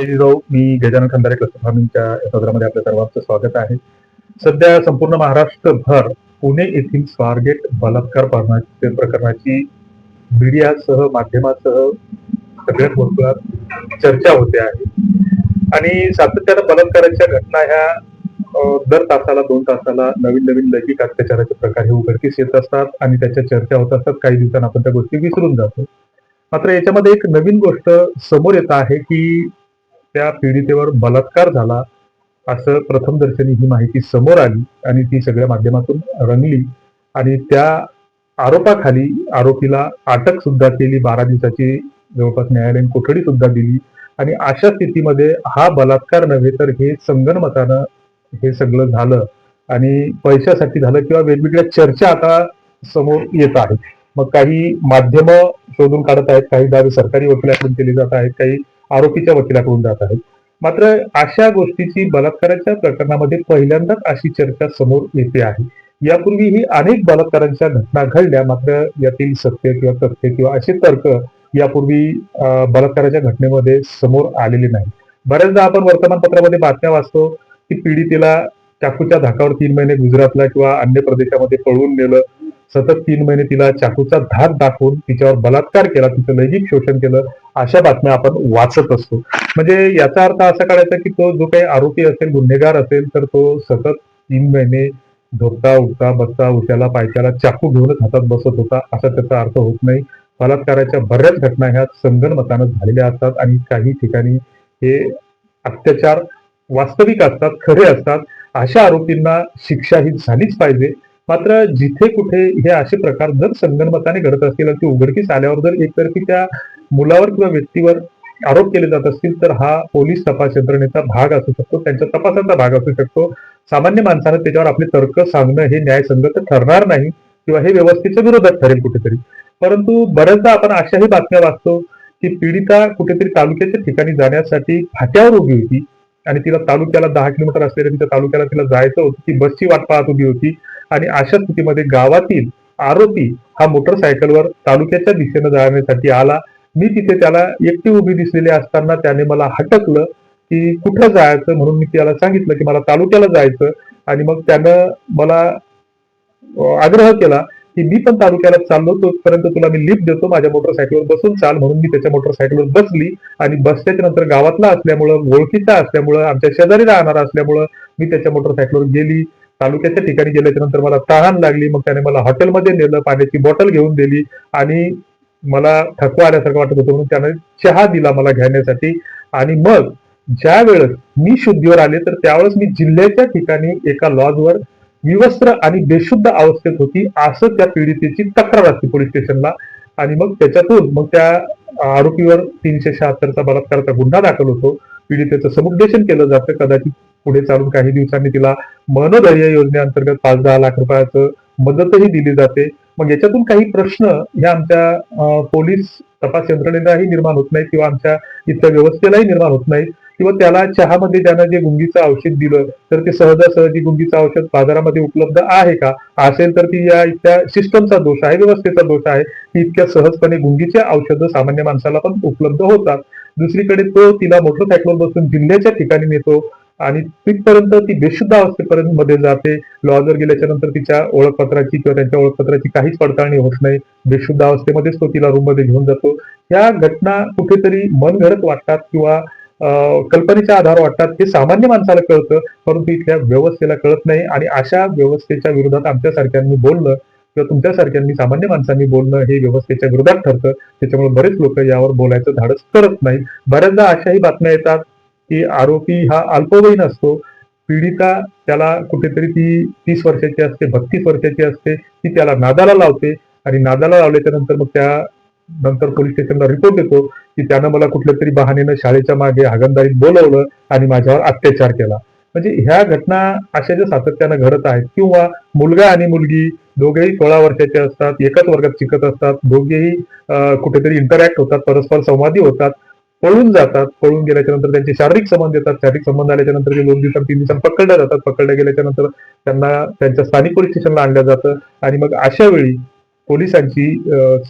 मी Gajanan Khandare cluster फार्मिंगच्या सदरामध्ये आपल्या सर्वांचं स्वागत आहे. सध्या संपूर्ण महाराष्ट्रभर पुणे येथील स्वारगेट बलात्कार प्रकरणाची मीडियासह माध्यमासह सगळ्याच वर्तुळात चर्चा होते आहे. आणि सातत्यानं बलात्काराच्या घटना ह्या दर तासाला दोन तासाला नवीन नवीन लैंगिक अत्याचाराचे प्रकार हे उघडकीस येत असतात आणि त्याच्या चर्चा होत असतात. काही दिवसांना आपण त्या गोष्टी विसरून जातो. मात्र याच्यामध्ये एक नवीन गोष्ट समोर येत आहे की त्या पीडितेवर बलात्कार झाला असं प्रथमदर्शनी ही माहिती समोर आली आणि ती सगळ्या माध्यमातून रंगली. आणि त्या आरोपाखाली आरोपीला अटक सुद्धा केली बारा दिवसाची जवळपास न्यायालयीन कोठडी सुद्धा दिली. आणि अशा स्थितीमध्ये हा बलात्कार नव्हे तर हे संगणमतानं हे सगळं झालं. आणि पैशासाठी झालं किंवा वेगवेगळ्या चर्चा आता समोर येत आहेत. मग काही माध्यम शोधून काढत आहेत काही दावे सरकारी वकिलाकडून केले जात आहेत काही आरोपीच्या वकिलाकडून जात आहेत. मात्र अशा गोष्टीची बलात्काराच्या प्रकरणामध्ये पहिल्यांदाच अशी चर्चा समोर येते आहे. यापूर्वीही अनेक बलात्कारांच्या घटना घडल्या मात्र यातील सत्य किंवा तथ्य किंवा असे तर्क यापूर्वी बलात्काराच्या घटनेमध्ये समोर आलेले नाही. बऱ्याचदा आपण वर्तमानपत्रामध्ये बातम्या वाचतो की पीडितेला चाकूच्या धाकावर तीन महिने गुजरातला किंवा अन्य प्रदेशामध्ये पळवून नेलं सतत तीन महिने तिला चाकूचा धाक दाखवून तिच्यावर बलात्कार केला तिचं लैंगिक शोषण केलं अशा बातम्या आपण वाचत असतो. म्हणजे याचा अर्थ असा काढायचा की तो जो काही आरोपी असेल गुन्हेगार असेल तर तो सतत तीन महिने झोपता उठता बसता उठ्याला पायथ्याला चाकू घेऊनच हातात बसत होता असा त्याचा अर्थ होत नाही. बलात्काराच्या बऱ्याच घटना ह्या संगणमतानं झालेल्या असतात आणि काही ठिकाणी हे अत्याचार वास्तविक असतात खरे असतात. अशा आरोपींना शिक्षा ही झालीच पाहिजे. मात्र जिथे कुठे हे असे प्रकार जर संगणमताने घडत असतील की उघडकीस आल्यावर जर एकतर्फी त्या मुलावर किंवा व्यक्तीवर आरोप केले जात असतील तर हा पोलीस तपास यंत्रणेचा भाग असू शकतो त्यांच्या तपासाचा भाग असू शकतो. सामान्य माणसानं त्याच्यावर आपले तर्क सांगणं हे न्यायसंगत ठरणार नाही किंवा हे व्यवस्थेच्या विरोधात ठरेल कुठेतरी. परंतु बऱ्याचदा आपण अशाही बातम्या वाचतो की पीडिता कुठेतरी तालुक्याच्या ठिकाणी जाण्यासाठी फाट्यावर उभी होती आणि तिला तालुक्याला दहा किलोमीटर असलेल्या तिच्या तालुक्याला तिला जायचं होतं ती बसची वाट पाहत उभी होती. आणि अशा स्थितीमध्ये गावातील आरोपी हा मोटरसायकलवर तालुक्याच्या दिशेनं जाण्यासाठी आला. मी तिथे त्याला एकटी उभी दिसलेली असताना त्याने मला हटकलं की कुठं जायचं म्हणून मी त्याला सांगितलं की मला तालुक्याला जायचं. आणि मग त्यानं मला आग्रह केला की मी पण तालुक्याला चाललो तोपर्यंत तुला मी लिफ्ट देतो माझ्या मोटरसायकलवर बसून चाल म्हणून मी त्याच्या मोटरसायकलवर बसली. आणि बसल्याच्या नंतर गावातला असल्यामुळं ओळखीचा असल्यामुळं आमच्या शेजारी राहणारा असल्यामुळं मी त्याच्या मोटरसायकलवर गेली. तालुक्याच्या ठिकाणी गेल्याच्यानंतर मला तहान लागली मग त्याने मला हॉटेलमध्ये नेलं पाण्याची बॉटल घेऊन दिली आणि मला थकवा आल्यासारखं वाटत होतं म्हणून त्याने चहा दिला मला घेण्यासाठी. आणि मग ज्या वेळेस मी शुद्धीवर आले तर त्यावेळेस मी जिल्ह्याच्या ठिकाणी एका लॉजवर विवस्त्र आणि बेशुद्ध अवस्थेत होती असं त्या पीडितेची तक्रार असते पोलीस स्टेशनला. आणि मग त्याच्यातून मग त्या आरोपीवर तीनशे शहात्तरचा बलात्काराचा गुन्हा दाखल होतो. पीडितेचं समुपदेशन केलं जातं कदाचित पुढे चालून काही दिवसांनी तिला मनोधैर्य योजनेअंतर्गत पाच दहा लाख रुपयाचं मदतही दिली जाते. मग याच्यातून काही प्रश्न ह्या आमच्या पोलीस तपास यंत्रणेलाही निर्माण होत नाही किंवा आमच्या इथल्या व्यवस्थेलाही निर्माण होत नाही किंवा त्याला चहामध्ये त्यानं जे गुंगीचं औषध दिलं तर ते सहजासहजी गुंगीचं औषध बाजारामध्ये उपलब्ध आहे का? असेल तर ती या इथल्या सिस्टमचा दोष आहे व्यवस्थेचा दोष आहे. की इतक्या सहजपणे गुंगीचे औषधं सामान्य माणसाला पण उपलब्ध होतात. दुसरीकडे तो तिला मोटरसायकलवर बसून जिल्ह्याच्या ठिकाणी नेतो. आणि तिथपर्यंत ती बेशुद्ध अवस्थेपर्यंत मध्ये जाते. लॉजवर गेल्याच्यानंतर तिच्या ओळखपत्राची किंवा त्यांच्या ओळखपत्राची काहीच पडताळणी होत नाही. बेशुद्ध अवस्थेमध्येच तो तिला रूममध्ये घेऊन जातो. ह्या घटना कुठेतरी मनघडत वाटतात किंवा कल्पनेच्या आधार वाटतात हे सामान्य माणसाला कळतं. परंतु इथल्या व्यवस्थेला कळत नाही. आणि अशा व्यवस्थेच्या विरोधात आमच्यासारख्यांनी बोलणं किंवा तुमच्यासारख्यांनी सामान्य माणसांनी बोलणं हे व्यवस्थेच्या विरोधात ठरतं. त्याच्यामुळे बरेच लोक यावर बोलायचं धाडस करत नाही बऱ्याचदा अशाही बातम्या येतात. की आरोपी हा अल्पवयीन असतो. पीडिता त्याला कुठेतरी ती तीस वर्षाची असते बत्तीस वर्षाची असते ती त्याला नादाला लावते आणि नादाला लावल्याच्या नंतर मग त्या नंतर पोलीस स्टेशनला रिपोर्ट देतो की त्यानं मला कुठल्या तरी बहानेनं शाळेच्या मागे हागणदारीत बोलवलं आणि माझ्यावर अत्याचार केला. म्हणजे ह्या घटना अशा ज्या सातत्यानं घडत आहेत किंवा मुलगा आणि मुलगी दोघेही सोळा वर्षाचे असतात एकाच वर्गात शिकत असतात दोघेही कुठेतरी इंटरॅक्ट होतात परस्पर संवादी होतात पळून जातात. पळून गेल्याच्यानंतर त्यांचे शारीरिक संबंध येतात. शारीरिक संबंध आल्याच्यानंतर ते दोन दिवसां तीन दिवसांत पकडल्या जातात. पकडल्या गेल्याच्यानंतर त्यांना त्यांच्या स्थानिक पोलीस स्टेशनला आणलं जातं. आणि मग अशा वेळी पोलिसांची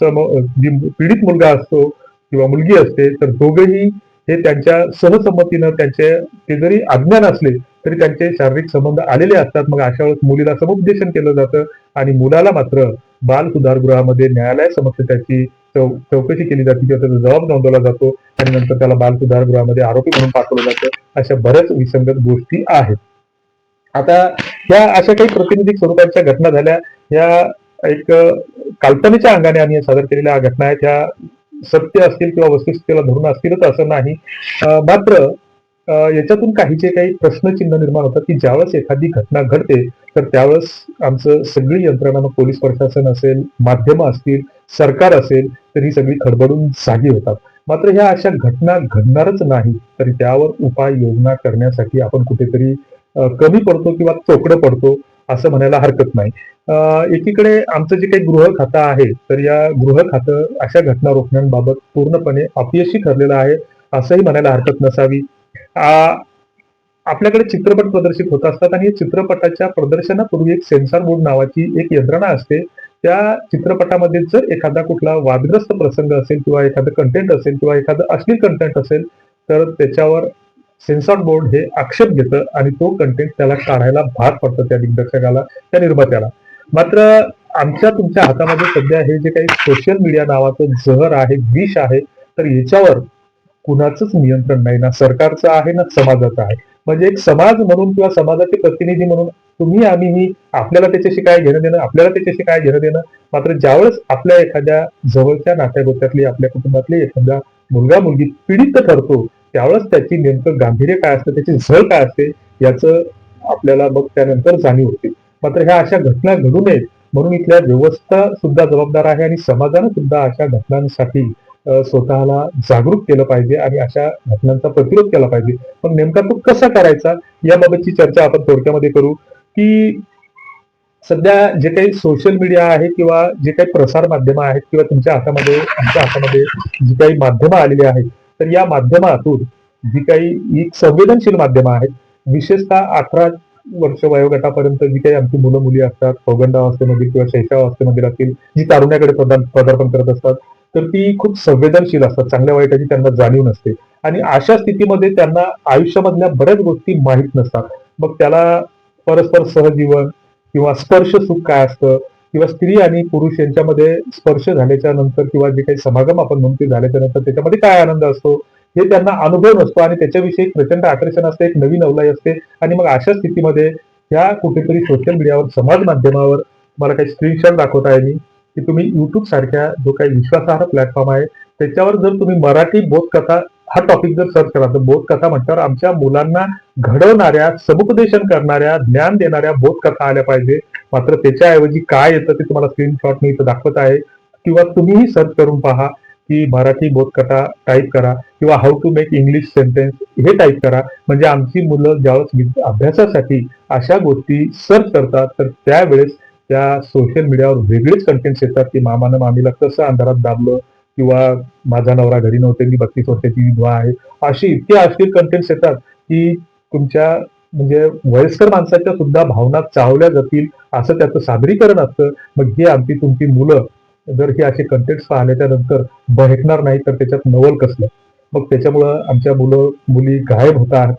सम जी पीडित मुलगा असतो किंवा मुलगी असते तर दोघेही हे त्यांच्या सहसंमतीनं त्यांचे ते जरी अज्ञान असले तरी त्यांचे शारीरिक संबंध आलेले असतात. मग अशा वेळेस मुलीला समुपदेशन केलं जातं. आणि मुलाला मात्र बाल सुधारगृहामध्ये न्यायालयासमक्ष त्याची चौ- चौकशी केली जाते किंवा त्याचा जबाब नोंदवला जातो आणि नंतर त्याला बाल सुधारगृहामध्ये आरोपी म्हणून पाठवलं जातं. अशा बऱ्याच विसंगत गोष्टी आहेत. आता या अशा काही प्रतिनिधिक स्वरूपाच्या घटना झाल्या. या एक अ, अंगाने आम्ही सादर केलेल्या घटना आहेत. ह्या सत्य असतील किंवा वस्तुस्थितीला धरून असतीलच असं नाही. मात्र याच्यातून काहीचे काही प्रश्नचिन्ह निर्माण होतात की ज्यावेळेस एखादी घटना घडते तर त्यावेळेस आमचं सगळी यंत्रणा मग पोलीस प्रशासन असेल माध्यम असतील सरकार असेल तर ही सगळी खडबडून जागी होतात. मात्र ह्या अशा घटना घडणारच नाही तरी त्यावर उपाययोजना करण्यासाठी आपण कुठेतरी कमी पडतो किंवा चोकडं पडतो असं म्हणायला हरकत नाही. एकीकडे आमचं जे काही गृह खातं आहे तर या गृह खातं अशा घटना रोखण्याबाबत पूर्णपणे अपयशी ठरलेलं आहे असंही म्हणायला हरकत नसावी. आपल्याकडे चित्रपट प्रदर्शित होत असतात आणि चित्रपटाच्या प्रदर्शनापूर्वी एक सेन्सॉर बोर्ड नावाची एक यंत्रणा असते. त्या चित्रपटामध्ये जर एखादा कुठला वादग्रस्त प्रसंग असेल किंवा एखादं कंटेंट असेल किंवा एखादं अश्लील कंटेंट असेल तर त्याच्यावर सेन्सॉर बोर्ड हे आक्षेप घेतं आणि तो कंटेंट त्याला काढायला भाग पडतं त्या दिग्दर्शकाला त्या निर्मात्याला. मात्र आमच्या तुमच्या हातामध्ये सध्या हे जे काही सोशल मीडिया नावाचं जहर आहे विष आहे तर याच्यावर कुणाचंच नियंत्रण नाही ना? सरकारचं आहे ना? समाजाचं आहे. म्हणजे एक समाज म्हणून किंवा समाजाचे प्रतिनिधी म्हणून तुम्ही आम्ही ही आपल्याला त्याच्याशी काय घेणं देणं आपल्याला त्याच्याशी काय घेणं देणं? मात्र ज्यावेळेस आपल्या एखाद्या जवळच्या नात्यागोत्यातली आपल्या कुटुंबातली एखादा मुलगा मुलगी पीडित ठरतो त्यावेळेस त्याची नेमकं गांभीर्य काय असतं? त्याची झळ काय असते? याचं आपल्याला मग त्यानंतर जाणीव होते. मात्र ह्या अशा घटना घडू नयेत म्हणून इथल्या व्यवस्था सुद्धा जबाबदार आहे आणि समाजानं सुद्धा अशा घटनांसाठी स्वतःला जागरूक केलं पाहिजे आणि अशा घटनांचा प्रतिरोध केला पाहिजे. पण नेमका तो कसा करायचा याबाबतची चर्चा आपण थोडक्यामध्ये करू की सध्या जे काही सोशल मीडिया आहे किंवा जे काही प्रसार माध्यमं आहेत किंवा तुमच्या हातामध्ये आमच्या हातामध्ये जी काही माध्यमं आलेली आहेत तर या माध्यमातून जी काही एक संवेदनशील माध्यमं आहेत विशेषतः अठरा वर्ष वयोगटापर्यंत जी काही आमची मुलं मुली असतात पौगंडावस्थेमध्ये किंवा शैशवावस्थेमध्ये असतील जी तारुण्याकडे प्रदान पदार्पण करत असतात तर ती खूप संवेदनशील असतात चांगल्या वाईटाची त्यांना जाणीव नसते. आणि अशा स्थितीमध्ये त्यांना आयुष्यामधल्या बऱ्याच गोष्टी माहीत नसतात. मग त्याला परस्पर सहजीवन किंवा स्पर्श सुख काय असतं? किंवा स्त्री आणि पुरुष यांच्यामध्ये स्पर्श झाल्याच्यानंतर किंवा जे काही समागम आपण म्हणतो झाल्याच्यानंतर त्याच्यामध्ये काय आनंद असतो? हे त्यांना अनुभव नसतो आणि त्याच्याविषयी एक प्रचंड आकर्षण असते एक नवीन अवलाई असते. आणि मग अशा स्थितीमध्ये ह्या कुठेतरी सोशल मीडियावर समाज माध्यमावर मला काही स्क्रीनशॉट दाखवत आहे मी. की तुम्ही युट्यूब सारख्या जो काही विश्वासार्ह प्लॅटफॉर्म आहे त्याच्यावर जर तुम्ही मराठी बोधकथा हा टॉपिक जर सर्च करा तर बोधकथा म्हटल्यावर आमच्या मुलांना घडवणाऱ्या समुपदेशन करणाऱ्या ज्ञान देणाऱ्या बोधकथा आल्या पाहिजे. मात्र त्याच्याऐवजी काय येतं ते तुम्हाला स्क्रीनशॉट मी इथं दाखवत आहे. किंवा तुम्हीही सर्च करून पहा की मराठी बोधकथा टाईप करा किंवा how to make English sentence हे टाईप करा. म्हणजे आमची मुलं ज्यावेळेस अभ्यासासाठी अशा गोष्टी सर्च करतात तर त्यावेळेस त्या सोशल मीडियावर वेगळेच कंटेंट्स येतात. की मामानं मामीला कसं अंधारात दाबलं किंवा माझा नवरा घरी नव्हते मी बत्तीस वर्षाची विधवा आहे. अशी इतके अश्लील कंटेंट्स येतात की तुमच्या म्हणजे वयस्कर माणसाच्या सुद्धा भावना चावल्या जातील असं त्याचं सादरीकरण असतं. मग ही आमची तुमची मुलं जर हे असे कंटेंट्स पाहिल्याच्या नंतर बहकणार नाही तर त्याच्यात नवल कसलं? मग त्याच्यामुळं आमच्या मुलं मुली गायब होतात.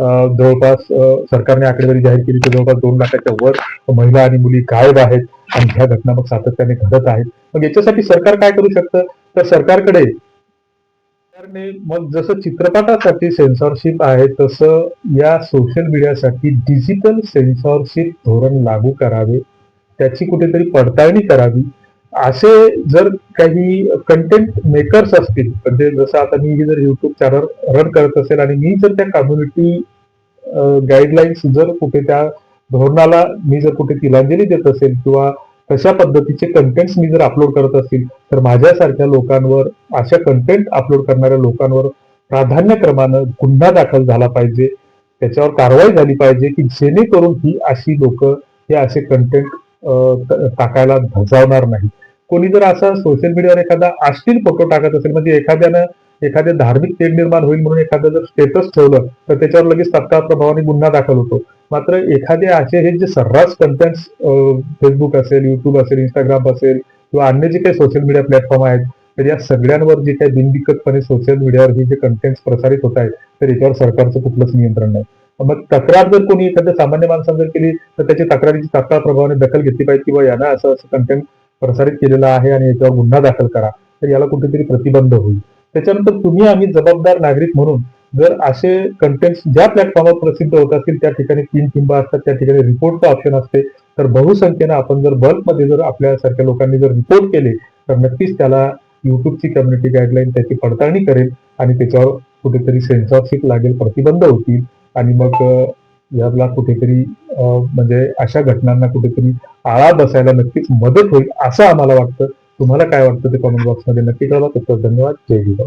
जवळपास सरकारने आकडेवारी जाहीर केली तर जवळपास दोन लाखाच्या वर महिला आणि मुली गायब आहेत आणि ह्या घटना मग सातत्याने घडत आहेत. मग याच्यासाठी सरकार काय करू शकतं? तर सरकारकडे सरकारने मग जसं चित्रपटासाठी सेन्सॉरशिप आहे तसं या सोशल मीडियासाठी डिजिटल सेन्सॉरशिप धोरण लागू करावे त्याची कुठेतरी पडताळणी करावी असे जर काही कंटेंट मेकर्स असतील म्हणजे जसं आता मी जर युट्यूब चॅनल रन करत असेल आणि मी जर त्या कम्युनिटी गाईडलाईन्स जर कुठे त्या धोरणाला मी जर कुठे तिलांजली देत असेल किंवा तशा पद्धतीचे कंटेंट्स मी जर अपलोड करत असेल तर माझ्यासारख्या लोकांवर अशा कंटेंट अपलोड करणाऱ्या लोकांवर प्राधान्यक्रमानं गुन्हा दाखल झाला पाहिजे. त्याच्यावर कारवाई झाली पाहिजे की जेणेकरून ही अशी लोक हे असे कंटेंट टाकायला धजावणार नाही कोणी जर असा सोशल मीडियावर एखादा अश्लील फोटो टाकत असेल म्हणजे एखाद्यानं एखादे धार्मिक तेढ निर्माण होईल म्हणून एखादं जर स्टेटस ठेवलं तर त्याच्यावर लगेच तत्काळ प्रभावाने गुन्हा दाखल होतो. मात्र एखादे असे हे जे सर्रास कंटेंट फेसबुक असेल युट्यूब असेल इंस्टाग्राम असेल किंवा अन्य जे काही सोशल मीडिया प्लॅटफॉर्म आहेत तर या सगळ्यांवर जे काही बिनदिकतपणे सोशल मीडियावर हे जे कंटेंट प्रसारित होत आहेत तर याच्यावर सरकारचं कुठलंच नियंत्रण नाही. मग तक्रार जर कोणी एखाद्या सामान्य माणसानं जर केली तर त्याची तक्रारीची तात्काळ प्रभावाने दखल घेतली पाहिजे किंवा यानं असं असं कंटेंट प्रसारित केलेला आहे आणि याच्यावर गुन्हा दाखल करा तर याला कुठेतरी प्रतिबंध होईल. त्याच्यानंतर तुम्ही आम्ही जबाबदार नागरिक म्हणून जर असे कंटेंट ज्या प्लॅटफॉर्मवर प्रसिद्ध होत असतील त्या ठिकाणी तीन टिंबा असतात त्या ठिकाणी रिपोर्टचं ऑप्शन असते तर बहुसंख्येनं आपण जर बल्कमध्ये जर आपल्यासारख्या लोकांनी जर रिपोर्ट केले तर नक्कीच त्याला युट्यूबची कम्युनिटी गाईडलाईन त्याची पडताळणी करेल आणि त्याच्यावर कुठेतरी सेन्सॉरशिप लागेल प्रतिबंध होतील आणि मग याला कुठेतरी म्हणजे अशा घटनांना कुठेतरी आळा बसायला नक्कीच मदत होईल असं आम्हाला वाटतं. तुम्हाला काय वाटतं ते कॉमेंट बॉक्समध्ये नक्की कळवा. तर धन्यवाद. जय हिंद.